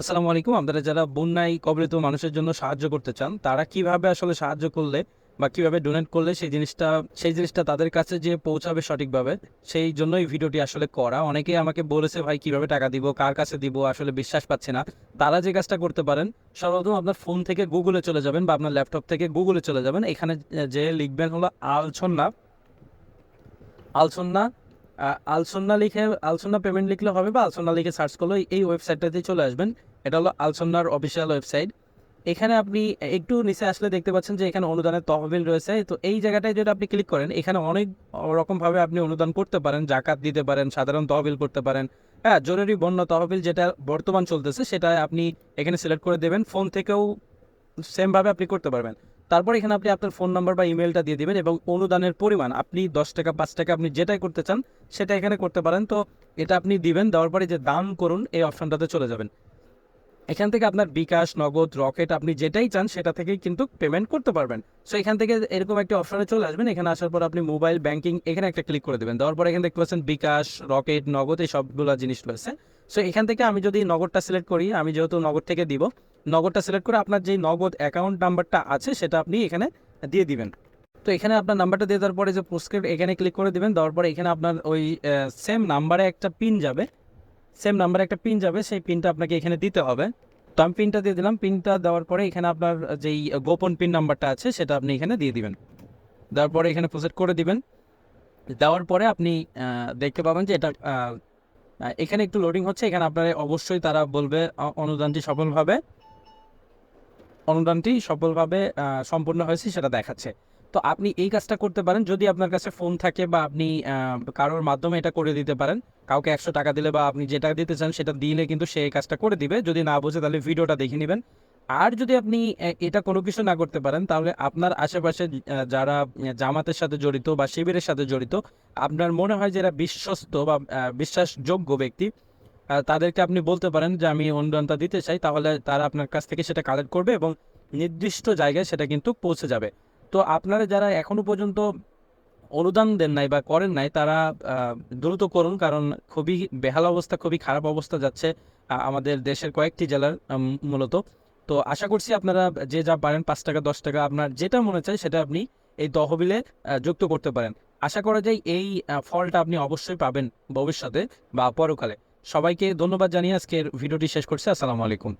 আসসালামু আলাইকুম। আপনারা যারা বন্যায় কবলিত মানুষের জন্য সাহায্য করতে চান তারা কীভাবে আসলে সাহায্য করলে বা কীভাবে ডোনেট করলে সেই জিনিসটা সেই জিনিসটা তাদের কাছে যে পৌঁছাবে সঠিকভাবে সেই জন্যই ভিডিওটি আসলে করা। অনেকে আমাকে বলেছে ভাই কীভাবে টাকা দিব? কার কাছে দিব? আসলে বিশ্বাস পাচ্ছে না। তারা যে কাজটা করতে পারেন সর্বপ্রথম আপনার ফোন থেকে গুগলে চলে যাবেন বা আপনার ল্যাপটপ থেকে গুগলে চলে যাবেন। এখানে যে লিখবেন হলো আলছন্না। আলসন্না আহ, আলসন্না লিখে, আলসন্না পেমেন্ট লিখলে হবে বা আলসন্না লিখে সার্চ করলে এই ওয়েবসাইটটাতে চলে আসবেন। এটা হলো আলসন্নার অফিসিয়াল ওয়েবসাইট এখানে আপনি একটু নিচে আসলে দেখতে পাচ্ছেন যে এখানে অনুদানের তহবিল রয়েছে। তো এই জায়গাটায় যদি আপনি ক্লিক করেন, এখানে অনেক রকমভাবে আপনি অনুদান করতে পারেন। জাকাত দিতে পারেন, সাধারণ তহবিল করতে পারেন। হ্যাঁ জরুরি বন্যা তহবিল যেটা বর্তমান চলতেছে, সেটা আপনি এখানে সিলেক্ট করে দেবেন। ফোন থেকেও সেমভাবে আপনি করতে পারবেন। তারপর এখানে আপনি আপনার ফোন নাম্বার বা ইমেলটা দিয়ে দেবেন এবং অনুদানের পরিমাণ, আপনি দশ টাকা, পাঁচ টাকা আপনি যেটাই করতে চান সেটা এখানে করতে পারেন। তো এটা আপনি দিবেন, দেওয়ার পরে যে দান করুন, এই অপশনটাতে চলে যাবেন। এখান থেকে আপনার বিকাশ, নগদ, রকেট, আপনি যেটাই চান সেটা থেকেই কিন্তু পেমেন্ট করতে পারবেন। সো এখান থেকে এরকম একটা অপশনে চলে আসবেন, এখানে আসার পর আপনি মোবাইল ব্যাংকিং এখানে একটা ক্লিক করে দেবেন। দেওয়ার পর এখানে দেখতে পাচ্ছেন বিকাশ, রকেট, নগদ, এই সবগুলো জিনিস রয়েছে। সো এখান থেকে আমি যদি নগদটা সিলেক্ট করি, আমি যেহেতু নগদ থেকে দিব নগদটা সিলেক্ট করে আপনার যেই নগদ অ্যাকাউন্ট নাম্বারটা আছে, সেটা আপনি এখানে দিয়ে দিবেন। তো এখানে আপনার নাম্বারটা দিয়ে দেওয়ার পরে যে পোস্টক্রিপ্ট এখানে ক্লিক করে দিবেন। দেওয়ার পরে এখানে আপনার ওই সেম নাম্বারে একটা পিন যাবে। সেম নাম্বারে একটা পিন যাবে, সেই পিনটা আপনাকে এখানে দিতে হবে। তো আমি পিনটা দিয়ে দিলাম। পিনটা দেওয়ার পরে এখানে আপনার যেই গোপন পিন নাম্বারটা আছে, সেটা আপনি এখানে দিয়ে দিবেন। দেওয়ার পরে এখানে প্রসেস করে দিবেন। দেওয়ার পরে আপনি দেখতে পাবেন যে এটা এখানে একটু লোডিং হচ্ছে। এখানে আপনার অবশ্যই তারা বলবে অনুদানটি সফলভাবে। অনুদানটি সফলভাবে সম্পূর্ণ হয়েছে সেটা দেখাচ্ছে। তো আপনি এই কাজটা করতে পারেন, যদি আপনার কাছে ফোন থাকে বা আপনি কারোর মাধ্যমে এটা করে দিতে পারেন। কাউকে একশো টাকা দিলে বা আপনি যেটা দিতে চান সেটা দিলে কিন্তু সে এই কাজটা করে দিবে। যদি না বোঝে তাহলে ভিডিওটা দেখে নেবেন। আর যদি আপনি এটা কোনো কিছু না করতে পারেন, তাহলে আপনার আশেপাশে যারা জামাতের সাথে জড়িত বা শিবিরের সাথে জড়িত, আপনার মনে হয় যে এরা বিশ্বস্ত বা বিশ্বাসযোগ্য ব্যক্তি তাদেরকে আপনি বলতে পারেন যে আমি অনুদানটা দিতে চাই, তাহলে তারা আপনার কাছ থেকে সেটা কালেক্ট করবে এবং নির্দিষ্ট জায়গায় সেটা কিন্তু পৌঁছে যাবে। তো আপনারা যারা এখনও পর্যন্ত অনুদান দেন নাই বা করেন নাই, তারা দ্রুত করুন, কারণ খুবই বেহাল অবস্থা, খুবই খারাপ অবস্থা যাচ্ছে আমাদের দেশের কয়েকটি জেলার মূলত। তো আশা করছি আপনারা যে যা পারেন, পাঁচ টাকা, দশ টাকা, আপনার যেটা মনে চায় সেটা আপনি এই তহবিলে যুক্ত করতে পারেন। আশা করা যায় এই ফলটা আপনি অবশ্যই পাবেন ভবিষ্যতে বা পরকালে। সবাইকে ধন্যবাদ জানিয়ে আজকের ভিডিওটি শেষ করছি। আসসালামু আলাইকুম।